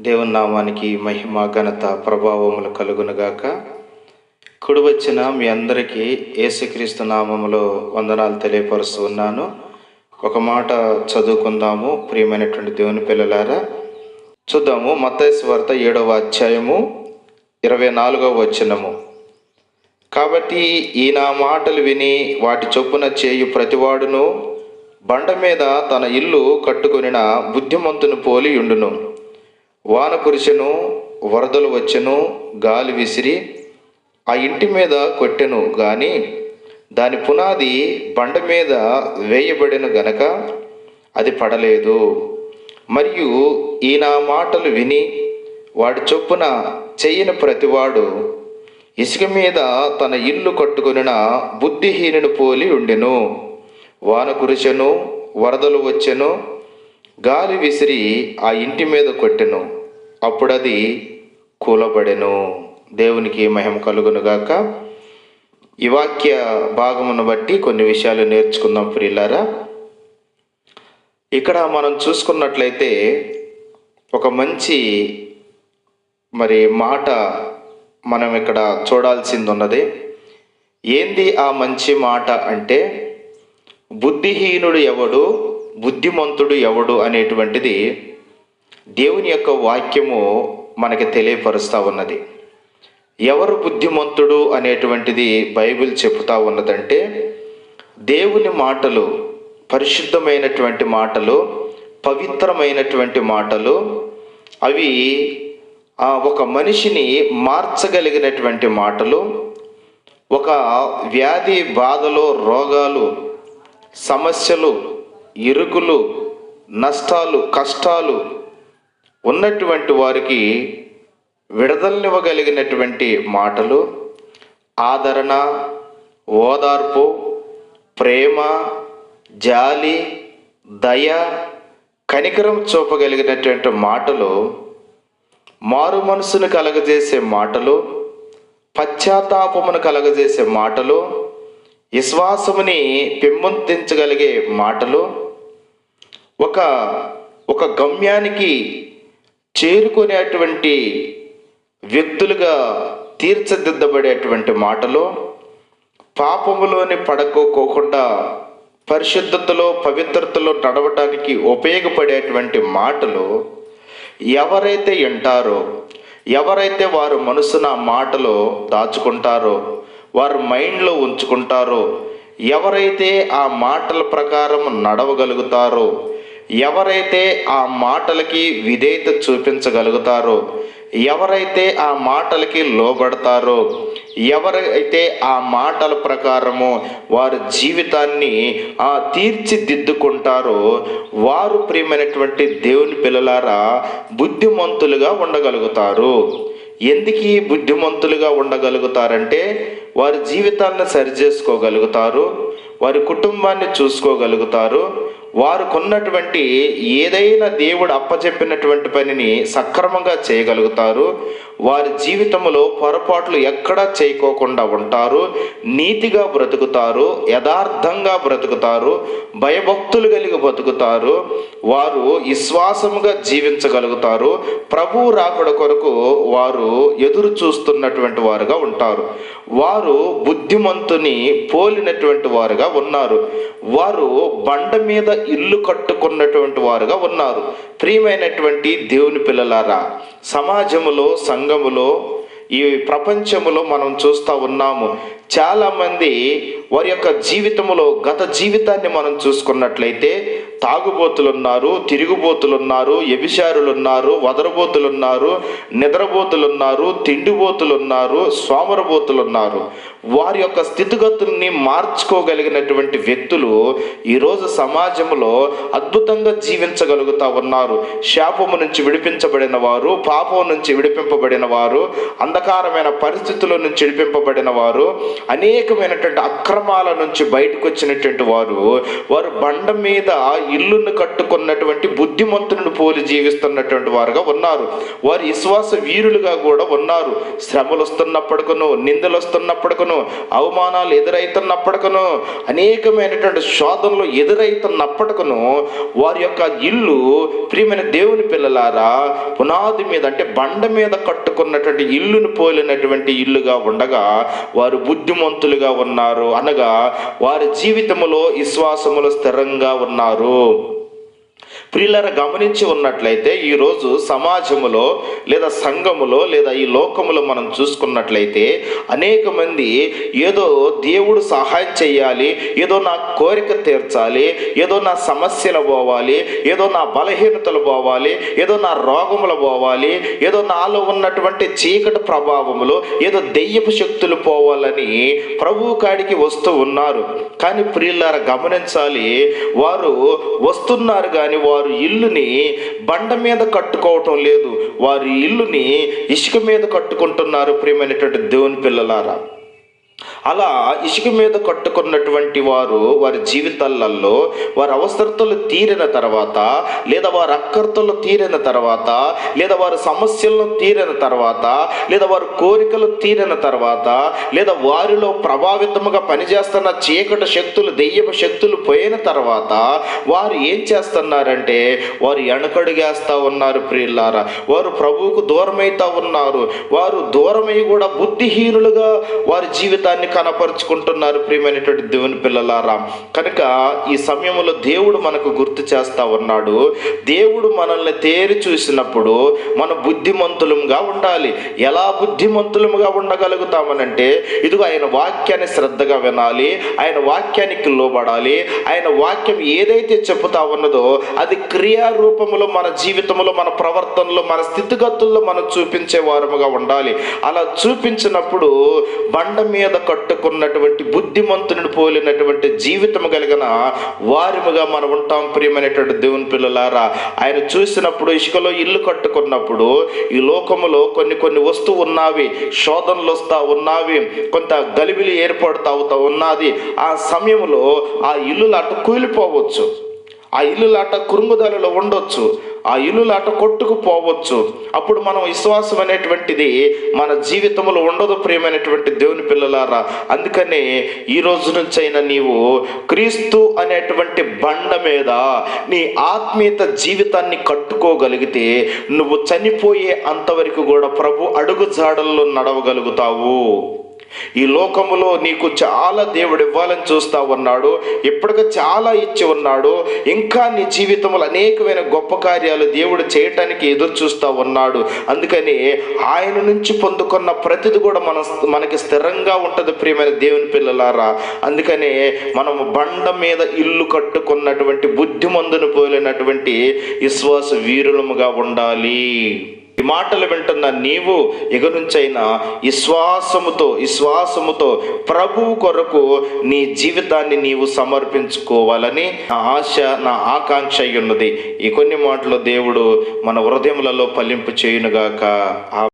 దేవుని నామానికి మహిమ ఘనత ప్రభావములు కలుగునుగాక. కుడి వచ్చిన మీ అందరికీ ఏసుక్రీస్తు నామములో వందనాలు తెలియపరుస్తూ ఉన్నాను. ఒక మాట చదువుకుందాము ప్రియమైనటువంటి దేవుని పిల్లలారా. చూద్దాము మతేశ్వ వార్త ఏడవ అధ్యాయము ఇరవై నాలుగవ వచనము. కాబట్టి ఈ నా మాటలు విని వాటి చొప్పున చేయు ప్రతివాడును బండ మీద తన ఇల్లు కట్టుకొనిన బుద్ధిమంతుని పోలి ఉండును. వాన కురిసెను వరదలు వచ్చెను గాలి విసిరి ఆ ఇంటి మీద కొట్టెను. కానీ దాని పునాది బండ మీద వేయబడిన గనక అది పడలేదు. మరియు ఈ నా మాటలు విని వాడి చొప్పున చెయ్యని ప్రతివాడు ఇసుక మీద తన ఇల్లు కట్టుకొనిన బుద్ధిహీనుని పోలి ఉండెను. వాన కురిసెను వరదలు వచ్చెను గాలి విసిరి ఆ ఇంటి మీద కొట్టెను. అప్పుడది కూలబడెను. దేవునికి మహిమ కలుగునుగాక. ఈ వాక్య భాగమును బట్టి కొన్ని విషయాలు నేర్చుకుందాం ప్రియులారా. ఇక్కడ మనం చూసుకున్నట్లయితే ఒక మంచి మరి మాట మనం ఇక్కడ చూడాల్సింది ఉన్నది ఏంది ఆ మంచి మాట అంటే బుద్ధిహీనుడు ఎవడు బుద్ధిమంతుడు ఎవడు అనేటువంటిది దేవుని యొక్క వాక్యము మనకి తెలియపరుస్తూ ఉన్నది. ఎవరు బుద్ధిమంతుడు అనేటువంటిది బైబిల్ చెబుతా ఉన్నదంటే దేవుని మాటలు పరిశుద్ధమైనటువంటి మాటలు పవిత్రమైనటువంటి మాటలు అవి ఒక మనిషిని మార్చగలిగినటువంటి మాటలు ఒక వ్యాధి బాధలు రోగాలు సమస్యలు ఇరుకులు నష్టాలు కష్టాలు ఉన్నటువంటి వారికి విడుదలనివ్వగలిగినటువంటి మాటలు ఆదరణ ఓదార్పు ప్రేమ జాలి దయ కనికరం చూపగలిగినటువంటి మాటలు మారు మనసును కలగజేసే మాటలు పశ్చాత్తాపమును కలగజేసే మాటలు విశ్వాసముని పెంపొందించగలిగే మాటలు ఒక ఒక గమ్యానికి చేరుకునేటువంటి వ్యక్తులుగా తీర్చిదిద్దబడేటువంటి మాటలు పాపములోని పడకోకోకుండా పరిశుద్ధతలో పవిత్రతలో నడవటానికి ఉపయోగపడేటువంటి మాటలు ఎవరైతే వింటారో ఎవరైతే వారు మనసున మాటలో మాటలు దాచుకుంటారో వారు మైండ్లో ఉంచుకుంటారో ఎవరైతే ఆ మాటల ప్రకారం నడవగలుగుతారో ఎవరైతే ఆ మాటలకి విధేయత చూపించగలుగుతారో ఎవరైతే ఆ మాటలకి లోబడతారో ఎవరైతే ఆ మాటల ప్రకారము వారి జీవితాన్ని ఆ తీర్చిదిద్దుకుంటారో వారు ప్రియమైనటువంటి దేవుని పిల్లలారా బుద్ధిమంతులుగా ఉండగలుగుతారు. ఎందుకు ఈ బుద్ధిమంతులుగా ఉండగలుగుతారంటే వారి జీవితాన్ని సరిచేసుకోగలుగుతారు వారి కుటుంబాన్ని చూసుకోగలుగుతారు వారు కొన్నటువంటి ఏదైనా దేవుడు అప్పచెప్పినటువంటి పనిని సక్రమంగా చేయగలుగుతారు. వారి జీవితంలో పొరపాట్లు ఎక్కడా చేయకోకుండా ఉంటారు. నీతిగా బ్రతుకుతారు యథార్థంగా బ్రతుకుతారు భయభక్తులు కలిగి బ్రతుకుతారు. వారు విశ్వాసముగా జీవించగలుగుతారు. ప్రభు రాకడ కొరకు వారు ఎదురు చూస్తున్నటువంటి వారుగా ఉంటారు. వారు బుద్ధిమంతుని పోలినటువంటి వారుగా ఉన్నారు. వారు బండ మీద ఇల్లు కట్టుకున్నటువంటి వారుగా ఉన్నారు. ప్రియమైనటువంటి దేవుని పిల్లలారా సమాజములో సంఘములో ఈ ప్రపంచములో మనం చూస్తూ ఉన్నాము. చాలామంది వారి యొక్క జీవితంలో గత జీవితాన్ని మనం చూసుకున్నట్లయితే తాగుబోతులున్నారు తిరుగుబోతులున్నారు ఎబిశారులున్నారు వదరబోతులున్నారు నిద్రబోతులున్నారు తిండిబోతులున్నారు సోమరబోతులున్నారు. వారి యొక్క స్థితిగతుల్ని మార్చుకోగలిగినటువంటి వ్యక్తులు ఈరోజు సమాజంలో అద్భుతంగా జీవించగలుగుతా ఉన్నారు. శాపము నుంచి విడిపించబడిన వారు పాపం నుంచి విడిపింపబడిన వారు అంధకారమైన పరిస్థితుల నుంచి విడిపింపబడిన వారు అనేకమైనటువంటి అక్రమాల నుంచి బయటకు వచ్చినటువంటి వారు వారు బండ మీద ఇల్లును కట్టుకున్నటువంటి బుద్ధిమంతులను పోలి జీవిస్తున్నటువంటి వారుగా ఉన్నారు. వారి విశ్వాస వీరులుగా కూడా ఉన్నారు. శ్రమలు వస్తున్నప్పటికను నిందలు వస్తున్నప్పటికను అవమానాలు ఎదురైతున్నప్పటికను అనేకమైనటువంటి శోధనలు ఎదురైతున్నప్పటికను వారి యొక్క ఇల్లు ప్రియమైన దేవుని పిల్లలారా పునాది మీద అంటే బండ మీద కట్టుకున్నటువంటి ఇల్లును పోలినటువంటి ఇల్లుగా ఉండగా వారు బుద్ధిమంతులుగా ఉన్నారు. అనగా వారి జీవితములో విశ్వాసములు స్థిరంగా ఉన్నారు. Falou! ప్రియులర గమనించి ఉన్నట్లయితే ఈరోజు సమాజములో లేదా సంఘములో లేదా ఈ లోకములో మనం చూసుకున్నట్లయితే అనేక మంది ఏదో దేవుడు సహాయం చేయాలి ఏదో నా కోరిక తీర్చాలి ఏదో నా సమస్యలు పోవాలి ఏదో నా బలహీనతలు పోవాలి ఏదో నా రోగములు పోవాలి ఏదో నాలో ఉన్నటువంటి చీకటి ప్రభావములు ఏదో దెయ్యపు శక్తులు పోవాలని ప్రభు కాడికి వస్తూ ఉన్నారు. కానీ ప్రియులారా గమనించాలి వారు వస్తున్నారు కానీ వారు ఇల్లుని బండ మీద కట్టుకోవటం లేదు. వారి ఇల్లుని ఇసుక మీద కట్టుకుంటున్నారు ప్రియమైనటువంటి దేవుని పిల్లలారా. అలా ఇసుక మీద కట్టుకున్నటువంటి వారు వారి జీవితాలలో వారి అవసరతలు తీరిన తర్వాత లేదా వారి అక్కర్తలు తీరిన తర్వాత లేదా వారి సమస్యలను తీరిన తర్వాత లేదా వారి కోరికలు తీరిన తర్వాత లేదా వారిలో ప్రభావితముగా పనిచేస్తున్న చీకటి శక్తులు దెయ్యపు శక్తులు పోయిన తర్వాత వారు ఏం చేస్తున్నారంటే వారు ఎనకడుగేస్తూ ఉన్నారు ప్రియులారా. వారు ప్రభువుకు దూరమైతా ఉన్నారు. వారు దూరమై కూడా బుద్ధిహీనులుగా వారి జీవితాన్ని కనపరుచుకుంటున్నారు ప్రియమైనటువంటి దేవుని పిల్లలారా. కనుక ఈ సమయంలో దేవుడు మనకు గుర్తు చేస్తా ఉన్నాడు. దేవుడు మనల్ని తేరి చూసినప్పుడు మన బుద్ధిమంతులంగా ఉండాలి. ఎలా బుద్ధిమంతులముగా ఉండగలుగుతామనంటే ఇదిగో ఆయన వాక్యాన్ని శ్రద్ధగా వినాలి ఆయన వాక్యానికి లోబడాలి ఆయన వాక్యం ఏదైతే చెబుతా ఉన్నదో అది క్రియారూపములో మన జీవితంలో మన ప్రవర్తనలో మన స్థితిగతుల్లో మనం చూపించే వారముగా ఉండాలి. అలా చూపించినప్పుడు బండ మీద కట్టుకున్నటువంటి బుద్ధిమంతుని పోలినటువంటి జీవితం కలిగిన వారిముగా మనం ఉంటాం ప్రియమైనటువంటి దేవుని పిల్లలారా. ఆయన చూసినప్పుడు ఇసుకలో ఇల్లు కట్టుకున్నప్పుడు ఈ లోకములో కొన్ని కొన్ని వస్తువు ఉన్నావి శోధనలు వస్తా ఉన్నావి కొంత గలిబిలి ఏర్పడుతూ అవుతా ఉన్నది. ఆ సమయంలో ఆ ఇల్లులాట అటు కూలిపోవచ్చు. ఆ ఇల్లులాట కురుంగుదలలో ఉండొచ్చు. ఆ ఇల్లులాట కొట్టుకుపోవచ్చు. అప్పుడు మనం విశ్వాసం అనేటువంటిది మన జీవితంలో ఉండదు ప్రియమైనటువంటి దేవుని పిల్లలారా. అందుకనే ఈ రోజు నుంచైనా నీవు క్రీస్తు అనేటువంటి బండ మీద నీ ఆత్మీయత జీవితాన్ని కట్టుకోగలిగితే నువ్వు చనిపోయే అంతవరకు కూడా ప్రభు అడుగు జాడల్లో నడవగలుగుతావు. ఈ లోకములో నీకు చాలా దేవుడు ఇవ్వాలని చూస్తా ఉన్నాడు ఇప్పటికే చాలా ఇచ్చి ఉన్నాడు ఇంకా నీ జీవితంలో అనేకమైన గొప్ప కార్యాలు దేవుడు చేయటానికి ఎదురు చూస్తూ ఉన్నాడు. అందుకని ఆయన నుంచి పొందుకున్న ప్రతిది కూడా మన మనకి స్థిరంగా ఉంటుంది ప్రియమైన దేవుని పిల్లలారా. అందుకనే మనం బండ మీద ఇల్లు కట్టుకున్నటువంటి బుద్ధిమందును పోలినటువంటి విశ్వాస వీరులముగా ఉండాలి. ఈ మాటలు వింటున్న నీవు ఇక విశ్వాసముతో విశ్వాసముతో ప్రభువు కొరకు నీ జీవితాన్ని నీవు సమర్పించుకోవాలని నా ఆశ నా ఆకాంక్ష అయి ఉన్నది ఈ కొన్ని మాటలు దేవుడు మన హృదయములలో పలింపు చేయునుగాక ఆ